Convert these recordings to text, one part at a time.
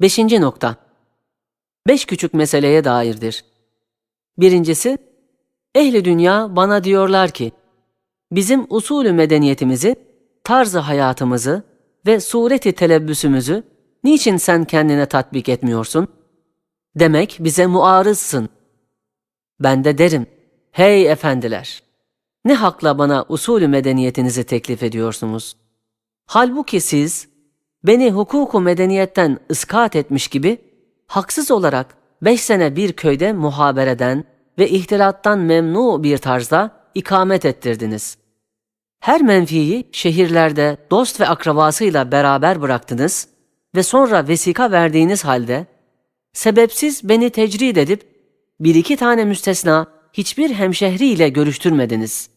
Beşinci nokta. Beş küçük meseleye dairdir. Birincisi, ehli dünya bana diyorlar ki, bizim usulü medeniyetimizi, tarzı hayatımızı ve sureti telebbüsümüzü niçin sen kendine tatbik etmiyorsun? Demek bize muarızsın. Ben de derim, hey efendiler, ne hakla bana usulü medeniyetinizi teklif ediyorsunuz? Halbuki siz, beni hukuku medeniyetten ıskat etmiş gibi, haksız olarak beş sene bir köyde muhabereden ve ihtilattan memnu bir tarzda ikamet ettirdiniz. Her menfiyi şehirlerde dost ve akrabasıyla beraber bıraktınız ve sonra vesika verdiğiniz halde, sebepsiz beni tecrid edip, bir iki tane müstesna hiçbir hemşehriyle görüştürmediniz.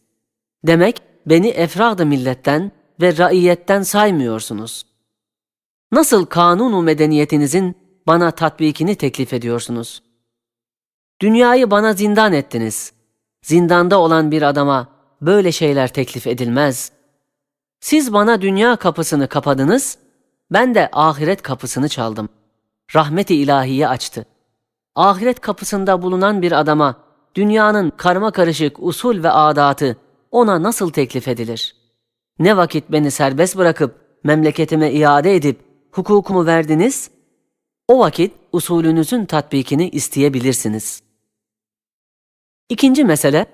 Demek beni efradı milletten ve raiyetten saymıyorsunuz. Nasıl kanunu medeniyetinizin bana tatbikini teklif ediyorsunuz? Dünyayı bana zindan ettiniz. Zindanda olan bir adama böyle şeyler teklif edilmez. Siz bana dünya kapısını kapadınız, ben de ahiret kapısını çaldım. Rahmeti ilahiye açtı. Ahiret kapısında bulunan bir adama dünyanın karma karışık usul ve adatı ona nasıl teklif edilir? Ne vakit beni serbest bırakıp memleketime iade edip hukukumu verdiniz? O vakit usulünüzün tatbikini isteyebilirsiniz. İkinci mesele,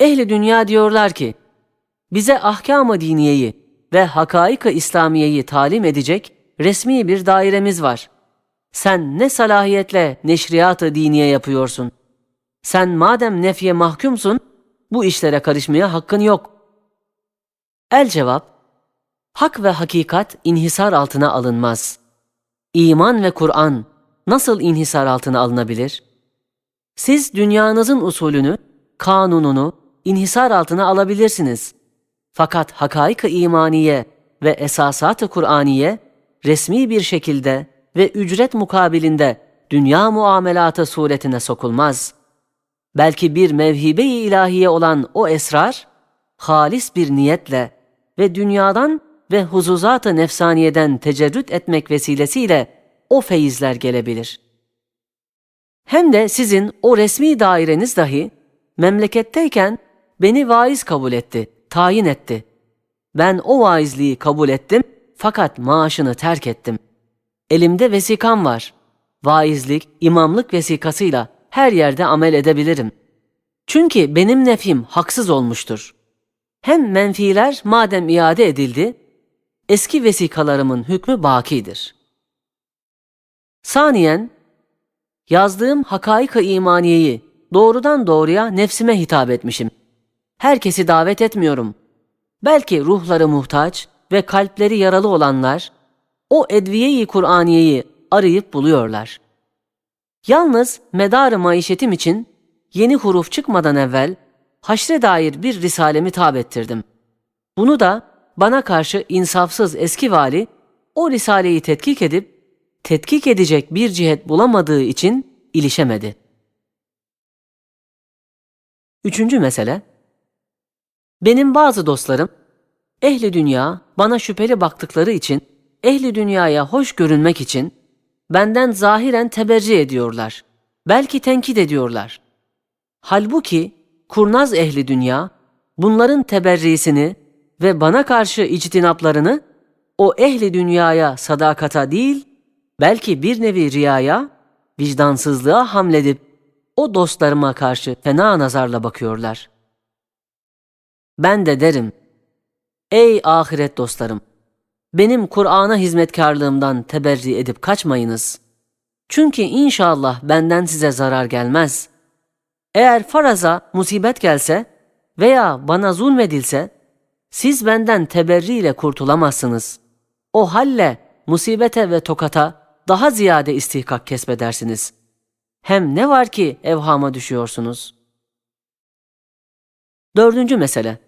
ehli dünya diyorlar ki, bize ahkam-ı diniyeyi ve hakaik-ı İslamiyeyi talim edecek resmi bir dairemiz var. Sen ne salahiyetle neşriyat-ı diniye yapıyorsun? Sen madem nefye mahkumsun, bu işlere karışmaya hakkın yok. El cevap, hak ve hakikat inhisar altına alınmaz. İman ve Kur'an nasıl inhisar altına alınabilir? Siz dünyanızın usulünü, kanununu inhisar altına alabilirsiniz. Fakat hakaik-ı imaniye ve esasat-ı Kur'aniye resmi bir şekilde ve ücret mukabilinde dünya muamelatı suretine sokulmaz. Belki bir mevhibe-i ilahiye olan o esrar, halis bir niyetle ve dünyadan ve huzuzat-ı nefsaniyeden tecerrüt etmek vesilesiyle o feyizler gelebilir. Hem de sizin o resmi daireniz dahi memleketteyken beni vaiz kabul etti, tayin etti. Ben o vaizliği kabul ettim fakat maaşını terk ettim. Elimde vesikam var. Vaizlik, imamlık vesikasıyla her yerde amel edebilirim. Çünkü benim nefim haksız olmuştur. Hem menfiler madem iade edildi, eski vesikalarımın hükmü bakidir. Saniyen, yazdığım hakaik-ı imaniyeyi doğrudan doğruya nefsime hitap etmişim. Herkesi davet etmiyorum. Belki ruhları muhtaç ve kalpleri yaralı olanlar, o edviye-i Kur'aniyeyi arayıp buluyorlar. Yalnız medarı maişetim için yeni huruf çıkmadan evvel haşre dair bir risalemi tab ettirdim. Bunu da bana karşı insafsız eski vali o risaleyi tetkik edip tetkik edecek bir cihet bulamadığı için ilişemedi. Üçüncü mesele, benim bazı dostlarım ehli dünya bana şüpheli baktıkları için ehli dünyaya hoş görünmek için benden zahiren teberri ediyorlar. Belki tenkit ediyorlar. Halbuki kurnaz ehli dünya bunların teberrisini ve bana karşı ictinaplarını o ehli dünyaya sadakata değil, belki bir nevi riyaya, vicdansızlığa hamledip o dostlarıma karşı fena nazarla bakıyorlar. Ben de derim, ey ahiret dostlarım, benim Kur'an'a hizmetkarlığımdan teberri edip kaçmayınız. Çünkü inşallah benden size zarar gelmez. Eğer faraza musibet gelse veya bana zulmedilse, siz benden teberriyle kurtulamazsınız. O halle musibete ve tokata daha ziyade istihkak kesbedersiniz. Hem ne var ki evhama düşüyorsunuz? Dördüncü mesele.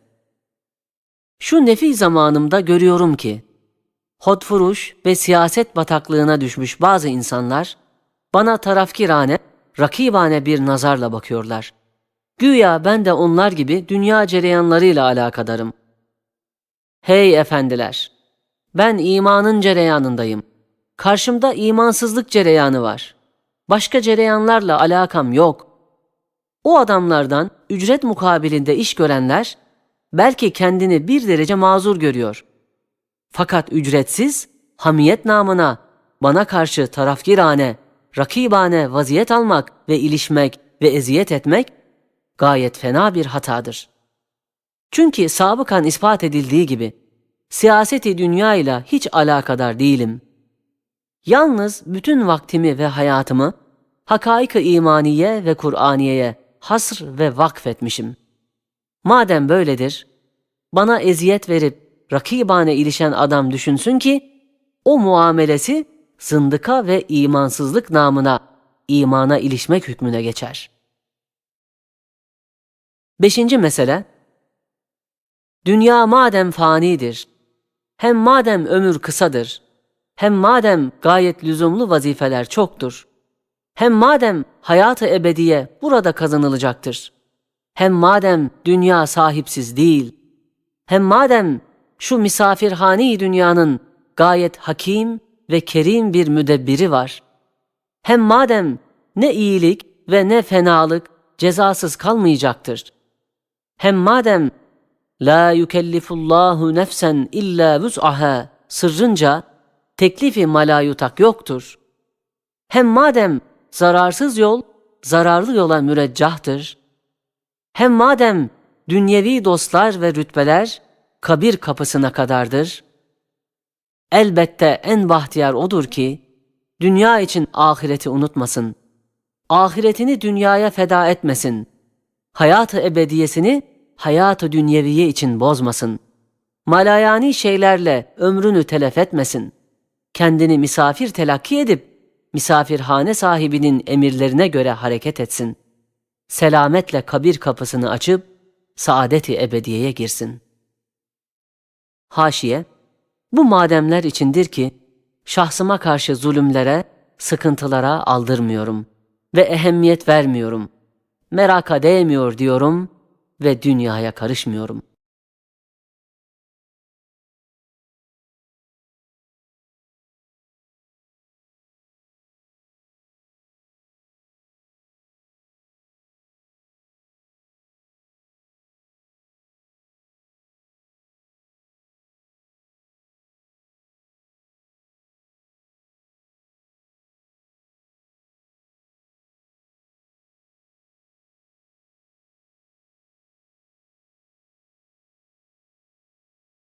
Şu nefi zamanımda görüyorum ki, hodfuruş ve siyaset bataklığına düşmüş bazı insanlar, bana tarafkirane, rakibane bir nazarla bakıyorlar. Güya ben de onlar gibi dünya cereyanlarıyla alakadarım. Hey efendiler! Ben imanın cereyanındayım. karşımda imansızlık cereyanı var. Başka cereyanlarla alakam yok. O adamlardan ücret mukabilinde iş görenler belki kendini bir derece mazur görüyor. Fakat ücretsiz, hamiyet namına bana karşı tarafgirane, rakibane vaziyet almak ve ilişmek ve eziyet etmek gayet fena bir hatadır. Çünkü sabıkan ispat edildiği gibi siyaseti dünya ile hiç alakadar değilim. Yalnız bütün vaktimi ve hayatımı hakaik-ı imaniye ve Kur'aniye'ye hasr ve vakfetmişim. Madem böyledir, bana eziyet verip rakibane ilişen adam düşünsün ki, o muamelesi zındıka ve imansızlık namına imana ilişmek hükmüne geçer. Beşinci mesele, Dünya madem fanidir, hem madem ömür kısadır, hem madem gayet lüzumlu vazifeler çoktur, hem madem hayatı ebediye burada kazanılacaktır, hem madem dünya sahipsiz değil, hem madem şu misafirhane dünyanın gayet hakim ve kerim bir müdebbiri var, hem madem ne iyilik ve ne fenalık cezasız kalmayacaktır, hem madem La yükellifullahu nefsen illa vus'aha sırrınca teklifi malayutak yoktur. Hem madem zararsız yol zararlı yola müreccahtır. Hem madem dünyevi dostlar ve rütbeler kabir kapısına kadardır. Elbette en bahtiyar odur ki dünya için ahireti unutmasın. Ahiretini dünyaya feda etmesin. Hayatı ebediyesini hayatı dünyeviye için bozmasın. Malayani şeylerle ömrünü telef etmesin. Kendini misafir telakki edip misafirhane sahibinin emirlerine göre hareket etsin. Selametle kabir kapısını açıp saadeti ebediyeye girsin. Haşiye, bu mademler içindir ki şahsıma karşı zulümlere, sıkıntılara aldırmıyorum ve ehemmiyet vermiyorum. Meraka değmiyor diyorum ve dünyaya karışmıyorum.''